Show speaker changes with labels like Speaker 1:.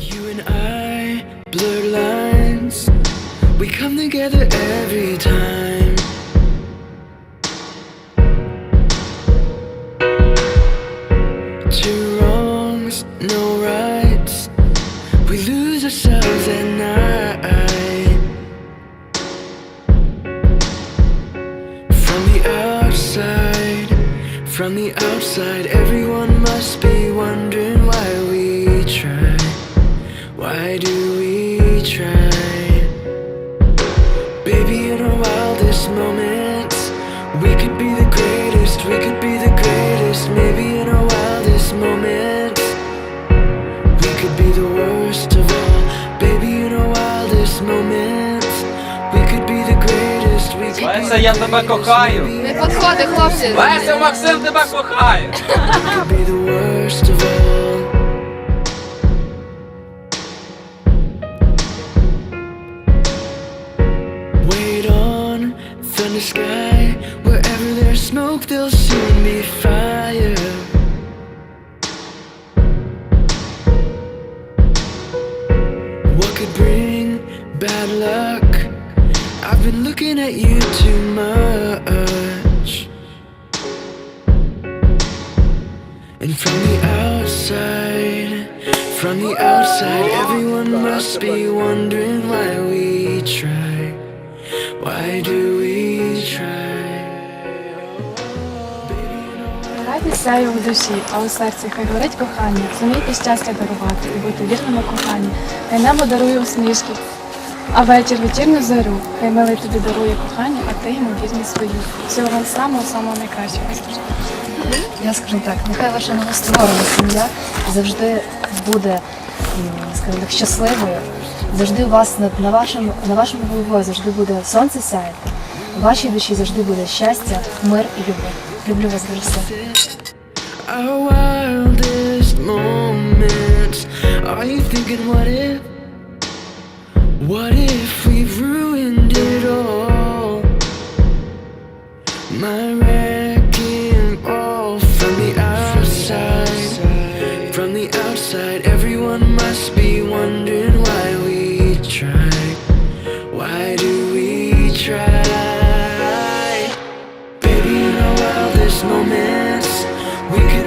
Speaker 1: You and I, blurred lines. We come together every time. Two wrongs, no rights. We lose ourselves at night. From the outside, from the outside, everyone must be wondering why we try. Why do we try? Baby, in our wildest moments, we could be the greatest, we could be the greatest. Maybe in our wildest moments, we could be the worst of all. Baby, in our wildest moments, we could be the greatest, we could be
Speaker 2: Леся,
Speaker 1: the
Speaker 2: я тебе кохаю.
Speaker 3: Не підходи, хлопці.
Speaker 2: Леся, Максим тебе кохає.
Speaker 1: could be the worst of all. Wait on thunder sky. Wherever there's smoke, there'll soon be fire. What could bring bad luck? I've been looking at you too much. And from the outside, from the outside, everyone must be wondering why we try.
Speaker 4: Радість сяє у душі, а у серці хай горить кохання, зумійте щастя дарувати і бути вірними коханні. Хай небо дарує усмішки, а вечір вечірню зорю. Хай милий тобі дарує кохання, а ти йому вірність свою. Всього вам самого, самого найкращого.
Speaker 5: Я скажу так, нехай ваша новостворена сім'я завжди буде, скажімо так, щасливою. Завжди у вас на вашому на вашому головою завжди буде сонце сяяти. У вашій душі завжди буде щастя, мир і любов. Люблю вас дуже
Speaker 1: thinking, what if? We've ruined it all? My wrecking ball from the outside. From the outside, everyone must be wondering promise. We can